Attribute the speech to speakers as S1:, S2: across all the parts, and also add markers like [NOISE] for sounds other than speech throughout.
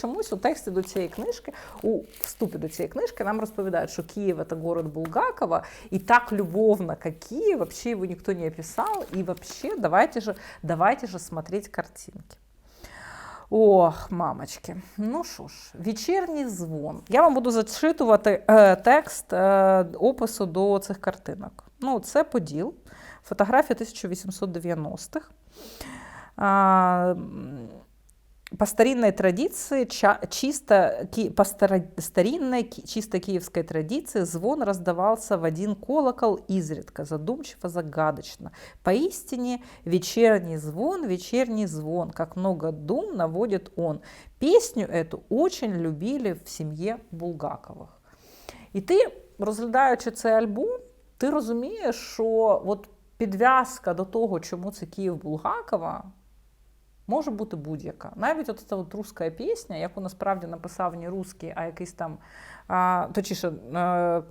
S1: чомусь у тексті до цієї книжки, у вступі до цієї книжки нам розповідають, що Київ це город Булгакова, і так любовно, как Киев, вообще его никто не описал, и вообще давайте же, давайте же смотреть картинки. Ох, мамочки. Ну що ж, вечірній дзвон. Я вам буду зачитувати е, текст е, опису до цих картинок. Ну, це Поділ, фотографія 1890-х. А, м, по старинной традиции, чисто, по старинной, чисто киевской традиции звон раздавался в один колокол изредка, задумчиво, загадочно. Поистине вечерний звон, вечерний звон, как много дум наводит он. Песню эту очень любили в сім'ї Булгакових. І ти, розглядаючи цей альбом, ти розумієш, що от підв'язка до того, чому це Київ Булгакова, може бути будь-яка. Навіть от ця от руська пісня, яку насправді написав не русський, а якийсь там, а, точніше, е,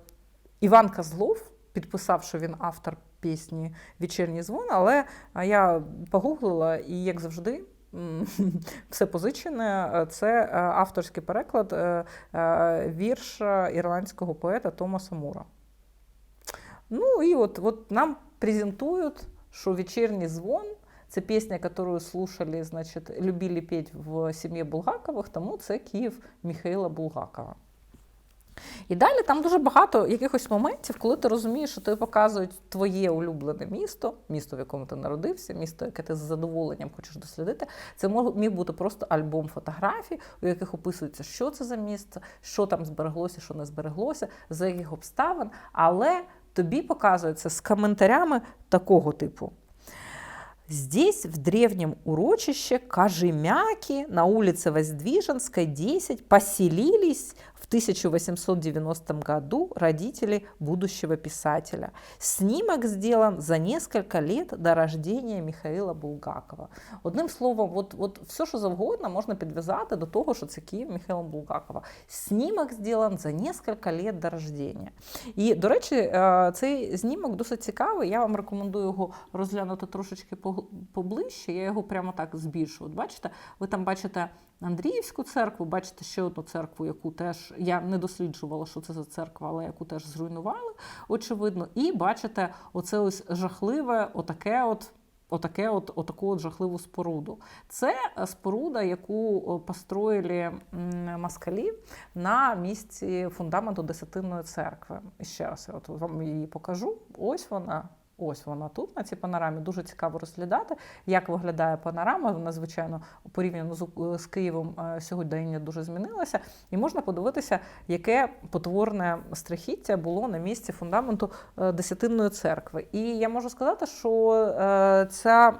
S1: Іван Козлов підписав, що він автор пісні Вечірній дзвон, але я погуглила і, як завжди, [LAUGHS] все позичене. Е, Це е, авторський переклад е, е, вірша ірландського поета Томаса Мура. Ну и вот, вот нам презентуют, что «Вечерний звон» — це песня, которую слушали, значит, любили петь в сім'ї Булгакових, тому це Київ Михайла Булгакова. І далі там дуже багато якихось моментів, коли ти розумієш, що тобі показують твоє улюблене місто, місто, в якому ти народився, місто, яке ти з задоволенням хочеш дослідити. Це міг бути просто альбом фотографій, у яких описується, що це за місце, що там збереглося, що не збереглося, за яких обставин. Але тобі показується з коментарями такого типу. Здесь, в древнем урочище Кожемяки на улице Воздвиженской, 10, поселились 1890 году родители будущего писателя. Снимок сделан за несколько лет до рождения Михаила Булгакова. Одним словом, от, от все, що завгодно, можна підв'язати до того, що це Київ Михайла Булгакова. Снімок сделан за несколько лет до рождения. І, до речі, е, цей знімок досить цікавий. Я вам рекомендую його розглянути трошечки поближче. Я його прямо так збільшу. От бачите, ви там бачите Андріївську церкву, бачите ще одну церкву, яку теж я не досліджувала, що це за церква, але яку теж зруйнували, очевидно. І бачите, оце ось жахливе, отаке от. Отаке от, отаку от жахливу споруду. Це е, споруда, яку построїли москалі на місці фундаменту Десятинної церкви. І ще раз я от вам її покажу. Ось вона. Ось вона тут на цій панорамі. Дуже цікаво розглядати, як виглядає панорама. Вона, звичайно, порівняно з, з Києвом сьогодні сьогодення дуже змінилася. І можна подивитися, яке потворне страхіття було на місці фундаменту е, Десятинної церкви. І я можу сказати, що е, ця.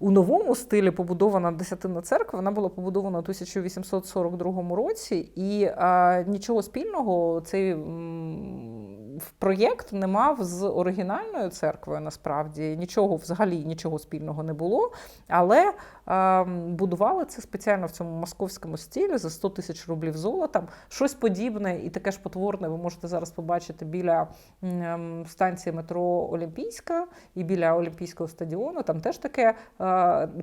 S1: У новому стилі побудована Десятинна церква. Вона була побудована у 1842 році, і е, нічого спільного цей м, проєкт не мав з оригінальною церквою. Насправді нічого взагалі нічого спільного не було. Але е, будували це спеціально в цьому московському стилі за 100 тисяч рублів золотом. Щось подібне і таке ж потворне ви можете зараз побачити біля м, станції метро Олімпійська і біля Олімпійського стадіону. Там теж таке е,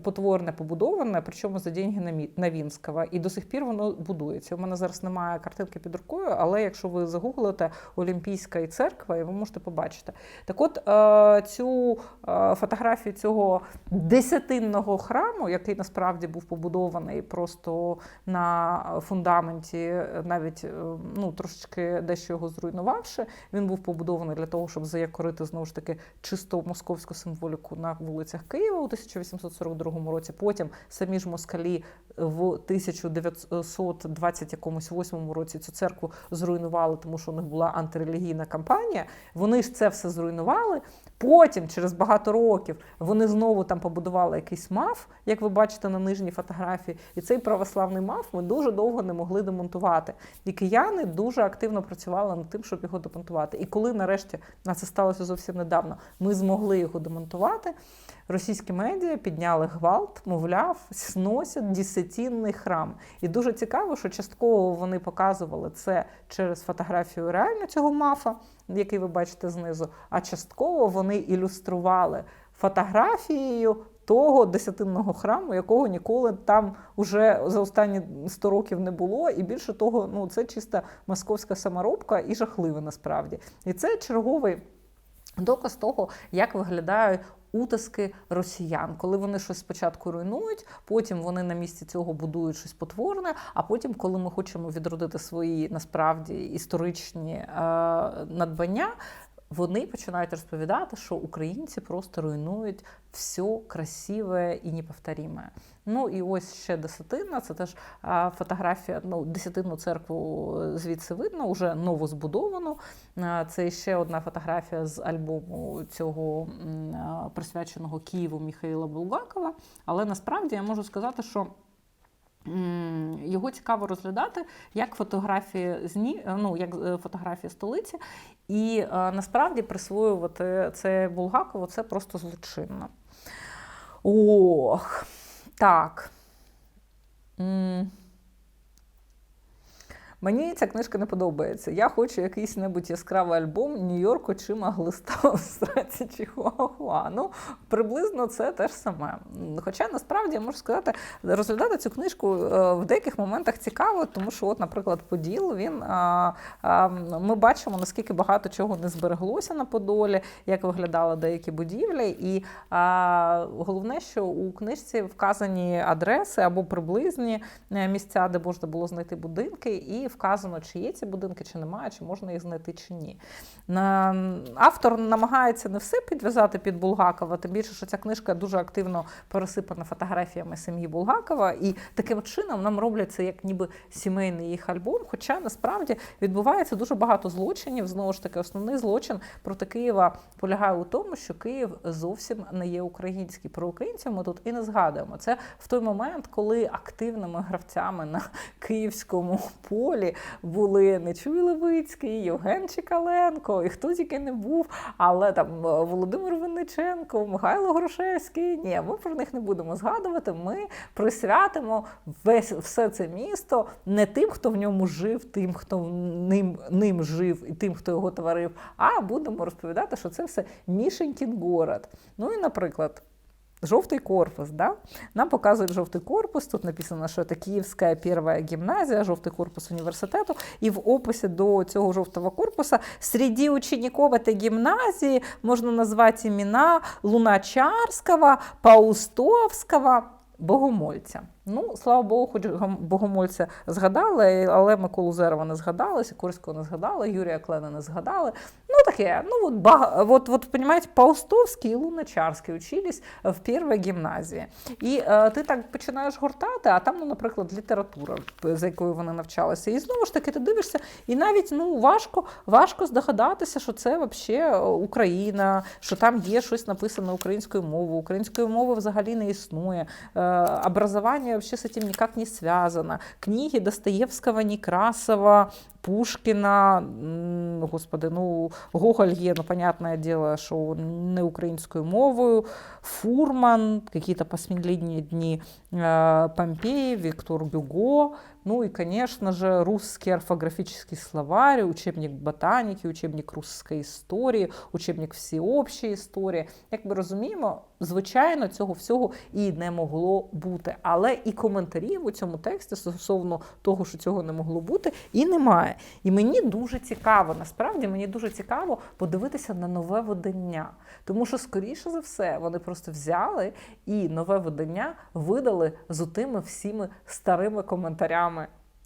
S1: потворне побудоване, причому за деньги Навінського. І до сих пір воно будується. У мене зараз немає картинки під рукою, але якщо ви загуглите Олімпійська і церква, і ви можете побачити. Так от е, цю е, фотографію цього десятинного храму, який насправді був побудований просто на фундаменті, е, навіть е, ну, трошечки дещо його зруйнувавши, він був побудований для того, щоб заякорити знову ж таки чисто московську символіку на вулицях Києва у 1842 році. Потім самі ж москалі в 1920 якомусь восьмому році цю церкву зруйнували, тому що у них була антирелігійна кампанія. Вони ж це все зруйнували. Потім, через багато років, вони знову там побудували якийсь маф, як ви бачите на нижній фотографії. І цей православний маф ми дуже довго не могли демонтувати. І кияни дуже активно працювали над тим, щоб його демонтувати. І коли нарешті а це сталося зовсім недавно, ми змогли його демонтувати. Російські медіа підняли гвалт, мовляв, сносять десятинний храм. І дуже цікаво, що частково вони показували це через фотографію реально цього мафа, який ви бачите знизу, а частково вони ілюстрували фотографією того десятинного храму, якого ніколи там уже за останні 100 років не було. І більше того, ну це чиста московська саморобка і жахливе насправді. І це черговий. Доказ того, як виглядають утиски росіян, коли вони щось спочатку руйнують, потім вони на місці цього будують щось потворне. А потім, коли ми хочемо відродити свої насправді історичні е, надбання, вони починають розповідати, що українці просто руйнують все красиве і неповторіме. Ну і ось ще десятина. Це теж фотографія. Ну, десятинну церкву звідси видно, вже новозбудовану. Це ще одна фотографія з альбому цього присвяченого Києву Міхаїла Булгакова. Але насправді я можу сказати, що. Його цікаво розглядати як фотографії зні, ну, як е, фотографії столиці, і е, насправді присвоювати це Булгакову це просто злочинно. Ох, так. Мені ця книжка не подобається. Я хочу якийсь небудь яскравий альбом Нью-Йорк очима глиста в [LAUGHS] страці Чихуахуа. Ну, приблизно це те ж саме. Хоча насправді я можу сказати, розглядати цю книжку е, в деяких моментах цікаво, тому що, от, наприклад, Поділ він ми бачимо, наскільки багато чого не збереглося на Подолі, як виглядали деякі будівлі. І головне, що у книжці вказані адреси або приблизні е, місця, де можна було знайти будинки. і вказано, чи є ці будинки, чи немає, чи можна їх знайти, чи ні. Автор намагається не все підв'язати під Булгакова, тим більше, що ця книжка дуже активно пересипана фотографіями сім'ї Булгакова, і таким чином нам роблять це як ніби сімейний їх альбом. Хоча насправді відбувається дуже багато злочинів. Знову ж таки, основний злочин проти Києва полягає у тому, що Київ зовсім не є український. Про українців ми тут і не згадуємо. Це в той момент, коли активними гравцями на київському полі школі були Нечуй Левицький, Євген Чекаленко, і хто тільки не був, але там е, Володимир Винниченко, Михайло Грушевський. Ні, ми про них не будемо згадувати. Ми присвятимо весь все це місто не тим, хто в ньому жив, тим, хто ним ним жив, і тим, хто його творив, а будемо розповідати, що це все Мішенькін город. Ну і, наприклад. Жовтий корпус, да? Нам показують жовтий корпус. Тут написано, що це Київська перша гімназія, жовтий корпус університету. І в описі до цього жовтого корпуса серед учеників цієї гімназії можна назвати імена Луначарського, Паустовського, Богомольця. Ну, слава Богу, хоч Богомольця згадали, але Миколу Зерова не згадали, Сікорського не згадали, Юрія Клена не згадали. Ну, таке, ну, от, бага, от, от понимаете, Паустовський і Луначарський учились в першій гімназії. І е, ти так починаєш гортати, а там, ну, наприклад, література, за якою вони навчалися. І знову ж таки, ти дивишся, і навіть ну, важко важко здогадатися, що це взагалі Україна, що там є щось написане українською мовою. Української мови взагалі не існує. Е, образування вообще с этим никак не связано. Книги Достоевского, Некрасова, Пушкіна, господи, ну Гоголь є, ну, понятное дело, що не українською мовою, Фурман, какие-то посмінлітні дні Помпеї, Віктор Гюго, ну и, конечно же, русский орфографический словарь, учебник ботаніки, учебник русской історії, учебник всеобщої історії. Як ми розуміємо, звичайно, цього всього і не могло бути. Але і коментарів у цьому тексті стосовно того, що цього не могло бути, і немає. І мені дуже цікаво, насправді мені дуже цікаво подивитися на нове видання. Тому що, скоріше за все, вони просто взяли і нове видання видали з тими всіми старими коментарями,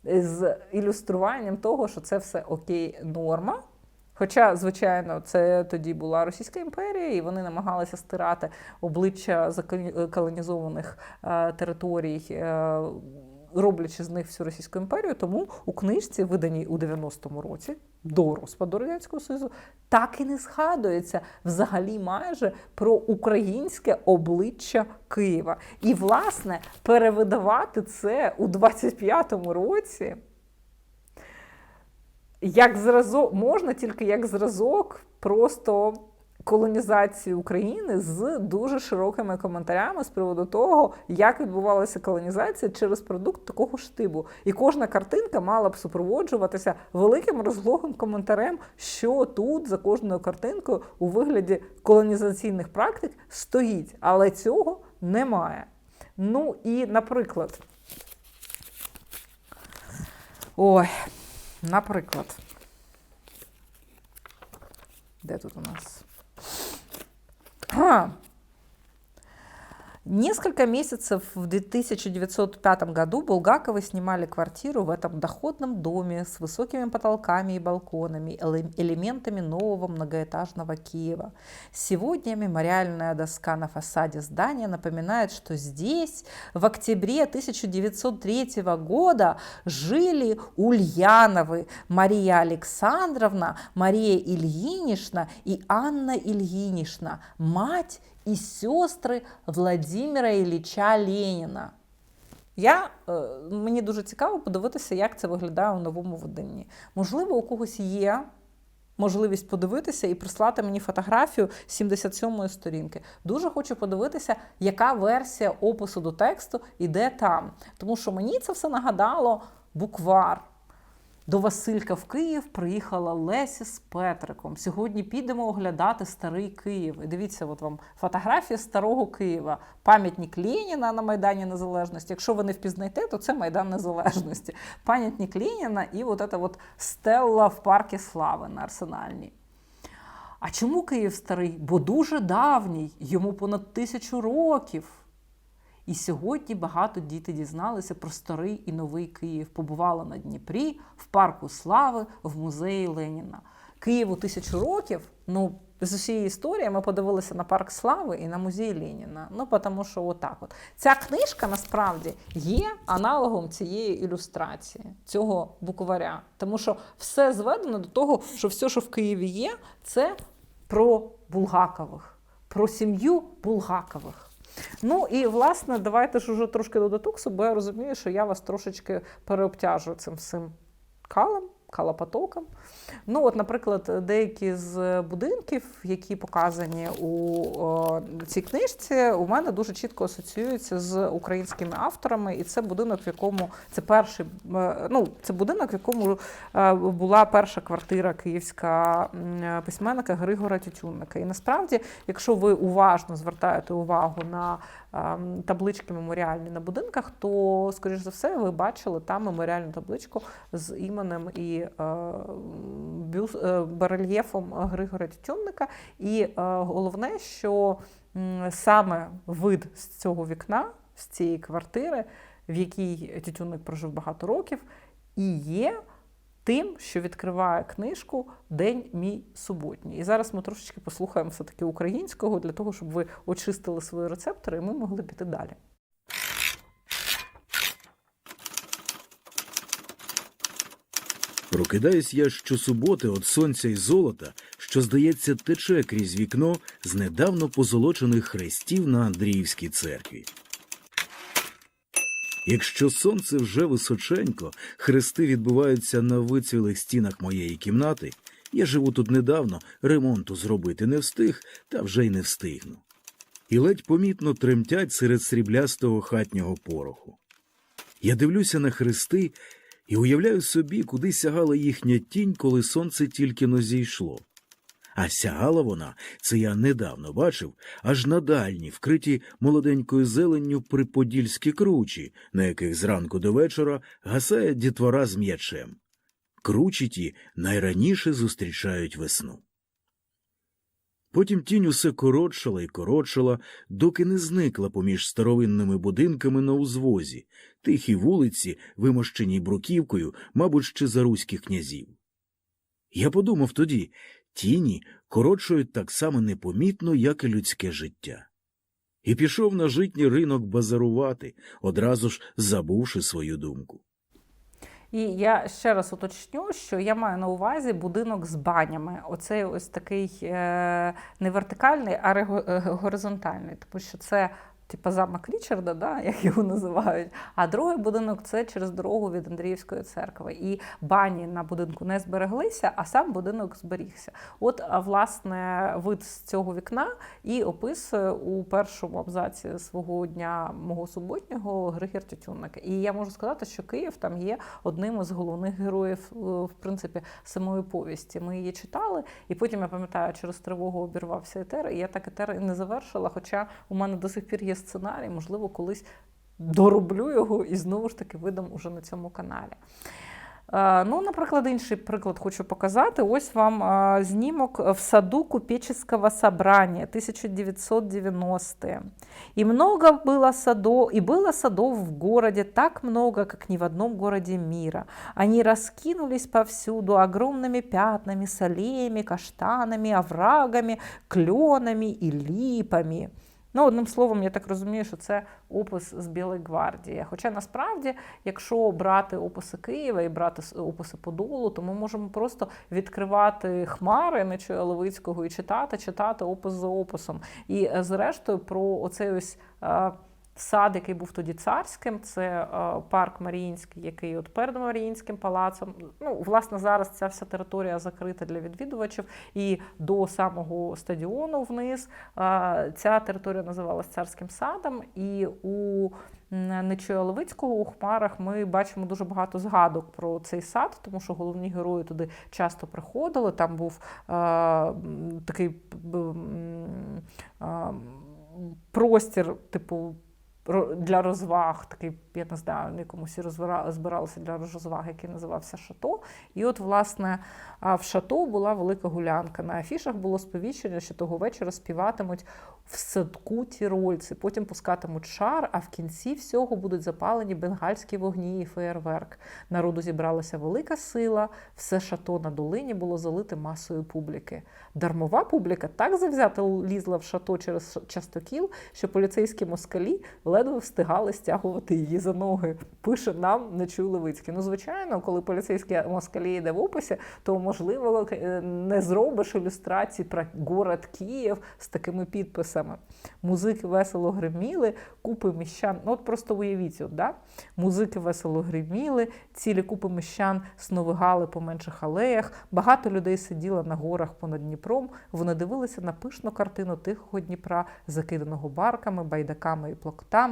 S1: з ілюструванням того, що це все окей, норма. Хоча, звичайно, це тоді була Російська імперія, і вони намагалися стирати обличчя заколонізованих е, територій. Роблячи з них всю Російську імперію. Тому у книжці, виданій у 90-му році, до розпаду Радянського Союзу, так і не згадується взагалі майже про українське обличчя Києва. І, власне, перевидавати це у 25-му році. Як зразок можна тільки як зразок просто колонізації України з дуже широкими коментарями з приводу того, як відбувалася колонізація через продукт такого штибу. І кожна картинка мала б супроводжуватися великим розлогим коментарем, що тут за кожною картинкою у вигляді колонізаційних практик стоїть. Але цього немає. Ну і, наприклад, ой, наприклад, де тут у нас? А, Несколько месяцев в 1905 году Булгаковы снимали квартиру в этом доходном доме с высокими потолками и балконами, эле- элементами нового многоэтажного Киева. Сегодня мемориальная доска на фасаде здания напоминает, что здесь в октябре 1903 года жили Ульяновы Мария Александровна, Мария Ильинична и Анна Ильинична, мать і сестри Владимира Ілліча Леніна. Я, е, мені дуже цікаво подивитися, як це виглядає у новому виданні. Можливо, у когось є можливість подивитися і прислати мені фотографію 77-ї сторінки. Дуже хочу подивитися, яка версія опису до тексту іде там. Тому що мені це все нагадало буквар. До Василька в Київ приїхала Леся з Петриком. Сьогодні підемо оглядати старий Київ. І дивіться, от вам фотографія старого Києва, пам'ятник Леніна на Майдані Незалежності. Якщо ви не впізнаєте, то це Майдан Незалежності. Пам'ятник Леніна і от ця от стелла в парку Слави на Арсенальній. А чому Київ старий? Бо дуже давній, йому понад тисячу років. І сьогодні багато діти дізналися про старий і новий Київ. Побували на Дніпрі, в парку Слави, в музеї Леніна. Києву тисячу років. Ну, з усієї історії ми подивилися на парк Слави і на музей Леніна. Ну, тому що отак от. Ця книжка насправді є аналогом цієї ілюстрації, цього букваря. Тому що все зведено до того, що все, що в Києві є, це про Булгакових, про сім'ю Булгакових. Ну і власне, давайте ж уже трошки до детоксу, бо я розумію, що я вас трошечки переобтяжую цим всім калом, калопотоком. Ну, от, наприклад, деякі з будинків, які показані у цій книжці, у мене дуже чітко асоціюються з українськими авторами, і це будинок, в якому це перший е, ну, це будинок, в якому е, була перша квартира київська м, письменника Григора Тютюнника. І насправді, якщо ви уважно звертаєте увагу на таблички меморіальні на будинках, то, скоріш за все, ви бачили там меморіальну табличку з іменем і е, бюс, е, барельєфом Григоря Тютюнника. І е, головне, що саме вид з цього вікна, з цієї квартири, в якій Тютюнник прожив багато років, і є тим, що відкриває книжку День мій суботній. І зараз ми трошечки послухаємо все-таки українського для того, щоб ви очистили свої рецептори, і ми могли піти далі.
S2: Прокидаюсь я щосуботи від сонця і золота, що, здається, тече крізь вікно з недавно позолочених хрестів на Андріївській церкві. Якщо сонце вже височенько, хрести відбуваються на вицвілих стінах моєї кімнати, я живу тут недавно, ремонту зробити не встиг, та вже й не встигну. І ледь помітно тремтять серед сріблястого хатнього пороху. Я дивлюся на хрести і уявляю собі, куди сягала їхня тінь, коли сонце тільки но зійшло. А сягала вона, це я недавно бачив, аж на дальні, вкриті молоденькою зеленню приподільські кручі, на яких зранку до вечора гасає дітвора з м'ячем. Кручі ті найраніше зустрічають весну. Потім тінь усе коротшала і коротшала, доки не зникла поміж старовинними будинками на узвозі, тихі вулиці, вимощені бруківкою, мабуть, ще за руських князів. Я подумав тоді тіні коротшують так само непомітно, як і людське життя. І пішов на житній ринок базарувати, одразу ж забувши свою думку.
S1: І я ще раз уточню, що я маю на увазі будинок з банями. Оцей ось такий е, не вертикальний, а е, горизонтальний, тому що це. Типа замок Річарда, да, [LAUGHS] як його називають. А другий будинок це через дорогу від Андріївської церкви. І бані на будинку не збереглися, а сам будинок зберігся. От, власне, вид з цього вікна і описує у першому абзаці свого дня мого суботнього Григір Тютюнник. І я можу сказати, що Київ там є одним із головних героїв, е, в принципі, самої повісті. Ми її читали, і потім я пам'ятаю, через тривогу обірвався етер, і я так етер і не завершила. Хоча у мене до сих пір є сценарій, можливо, колись дороблю його і знову ж таки видам уже на цьому каналі. Е, Ну, наприклад, інший приклад хочу показати. Ось вам е, знімок в саду купеческого собрания 1990-е. И много было садов, и было садов в городе так много, как ни в одном городе мира. Они раскинулись повсюду огромными пятнами, с аллеями, каштанами, оврагами, кленами и липами. Ну, одним словом, я так розумію, що це опис з Білої гвардії. Хоча насправді, якщо брати описи Києва і брати описи Подолу, то ми можемо просто відкривати хмари Нечуя Левицького і читати, читати опис за описом. І е, зрештою про оцей ось. Сад, який був тоді царським, це е, парк Маріїнський, який от перед Маріїнським палацом. Ну, власне, зараз ця вся територія закрита для відвідувачів, і до самого стадіону вниз е, ця територія називалась царським садом. І у м, Левицького у Хмарах ми бачимо дуже багато згадок про цей сад, тому що головні герої туди часто приходили. Там був е, такий е, простір, типу. Для розваг, такий, я не знаю, на якомусь збиралися для розваг, який називався Шато. І от, власне, в Шато була велика гулянка. На афішах було сповіщення, що того вечора співатимуть в садку тірольці, потім пускатимуть шар, а в кінці всього будуть запалені бенгальські вогні і феєрверк. Народу зібралася велика сила, все шато на долині було залите масою публіки. Дармова публіка так завзято лізла в шато через частокіл, що поліцейські москалі ледве встигали стягувати її за ноги. Пише нам Нечуй Левицький. Ну, звичайно, коли поліцейські москалі йде в описі, то можливо е, не зробиш ілюстрації про город Київ з такими підписами. Музики весело гриміли, купи міщан. Ну, от просто уявіть, от, да? музики весело гриміли, цілі купи міщан сновигали по менших алеях. Багато людей сиділо на горах понад Дніпром. Вони дивилися на пишну картину тихого Дніпра, закиданого барками, байдаками і плоктами,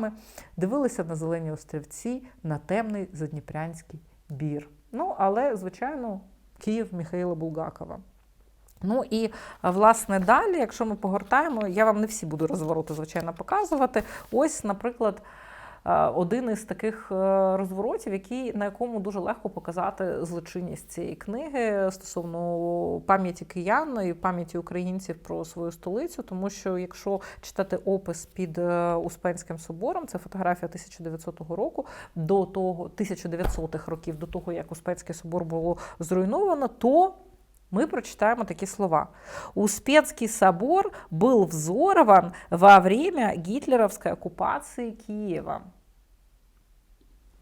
S1: дивилися на зелені острівці, на темний задніпрянський бір. Ну, але, звичайно, Київ Михайла Булгакова. Ну і власне далі, якщо ми погортаємо, я вам не всі буду розвороти, звичайно, показувати. Ось, наприклад, один із таких е, розворотів, який, на якому дуже легко показати злочинність цієї книги стосовно пам'яті киян і пам'яті українців про свою столицю. Тому що якщо читати опис під е, Успенським собором, це фотографія 1900 року, до того 1900-х років, до того як Успенський собор було зруйновано, то мы прочитаем такие слова. Успенский собор был взорван во время гитлеровской оккупации Киева.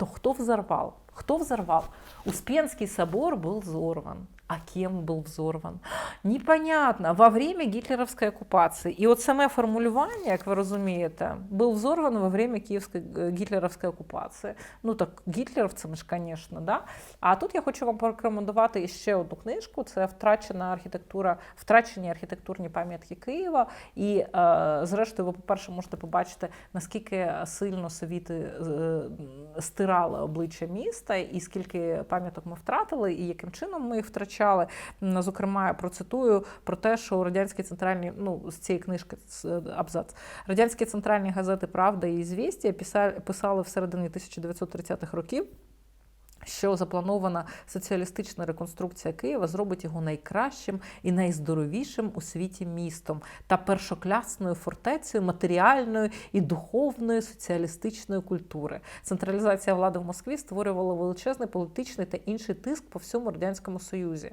S1: То кто взорвал? Кто взорвал? Успенский собор был взорван. А кем был взорван? Непонятно. Во время гітлерівської окупації. І от саме формулювання, як ви розумієте, був взорван во время київської е, гітлерівської окупації. Ну так, гітлерівцями ж, звісно, да? А тут я хочу вам порекомендувати ще одну книжку: це втрачена архітектура, втрачені архітектурні пам'ятки Києва. І, е, зрештою, ви, по-перше, можете побачити, наскільки сильно совіти е, стирали обличчя міста, і скільки пам'яток ми втратили, і яким чином ми їх втрачали. М, Зокрема, я процитую про те, що радянські центральні, ну з цієї книжки е, абзац, радянські центральні газети Правда і «Ізвістія» піса- писали середині 1930-х років. Що запланована соціалістична реконструкція Києва зробить його найкращим і найздоровішим у світі містом та першоклясною фортецею матеріальної і духовної соціалістичної культури. Централізація влади в Москві створювала величезний політичний та інший тиск по всьому радянському союзі.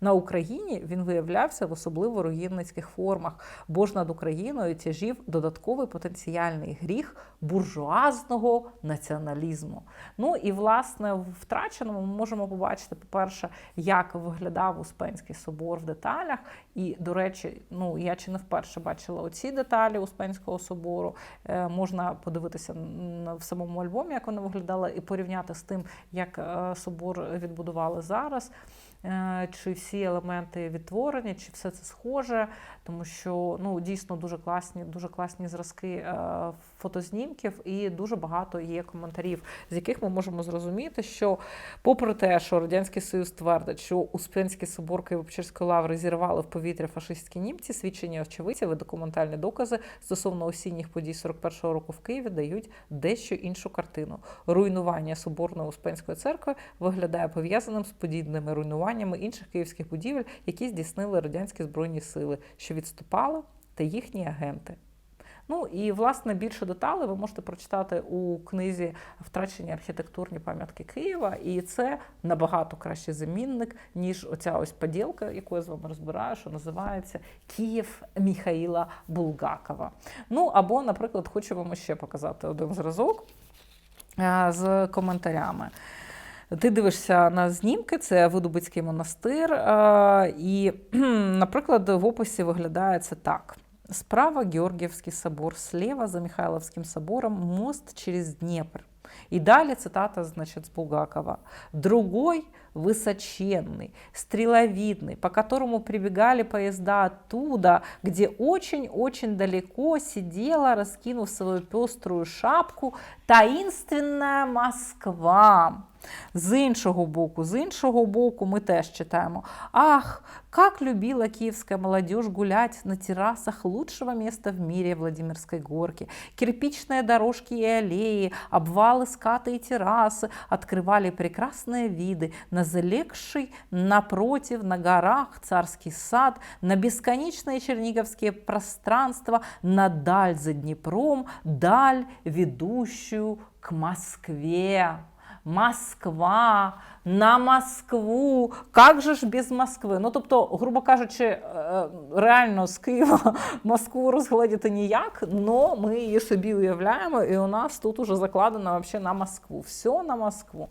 S1: На Україні він виявлявся в особливо руїнницьких формах, бо ж над Україною тяжів додатковий потенціальний гріх буржуазного націоналізму. Ну і власне в втраченому ми можемо побачити, по-перше, як виглядав Успенський собор в деталях. І, до речі, ну я чи не вперше бачила оці деталі Успенського собору. Е, можна подивитися в самому альбомі, як вони виглядали, і порівняти з тим, як е, собор відбудували зараз. Е, чи всі елементи відтворені, чи все це схоже, тому що ну дійсно дуже класні, дуже класні зразки е, фотознімків, і дуже багато є коментарів, з яких ми можемо зрозуміти, що, попри те, що радянський союз твердить, що Успенський собор Києво-Печерської лаври зірвали в повітря фашистські німці, свідчення очевидців і документальні докази стосовно осінніх подій 41-го року в Києві дають дещо іншу картину. Руйнування соборної Успенської церкви виглядає пов'язаним з подібними руйнуваннями інших київських будівель, які здійснили радянські збройні сили, що відступали, та їхні агенти. Ну і власне більше деталей ви можете прочитати у книзі Втрачені архітектурні пам'ятки Києва, і це набагато кращий замінник, ніж оця ось поділка, яку я з вами розбираю, що називається Київ Міхаїла Булгакова. Ну або, наприклад, хочу вам ще показати один зразок з коментарями. Ти дивишся на знімки, це Видубицький монастир, е, і, [CLEARS THROAT] наприклад, в описі виглядає це так. Справа Георгиевский собор, слева за Михайловским собором мост через Днепр. И далее цитата, значит, с Булгакова. Другой высоченный, стреловидный, по которому прибегали поезда оттуда, где очень-очень далеко сидела, раскинув свою пеструю шапку, таинственная Москва. З іншого боку, з іншого боку, ми теж читаємо: Ах, как любила киевская молодежь гулять на террасах лучшего места в мире Владимирской горки. Кирпичные дорожки и аллеи, обвалы, скаты и террасы открывали прекрасные виды на залегший напротив, на горах царский сад, на бесконечные черниговские пространства, на даль за Днепром, даль, ведущую к Москве. Москва, на Москву. Як же ж без Москви? Ну тобто, грубо кажучи, е, реально з Києва [LAUGHS] Москву розгледіти ніяк, але ми її собі уявляємо, і у нас тут уже закладено вообще на Москву. Все на Москву.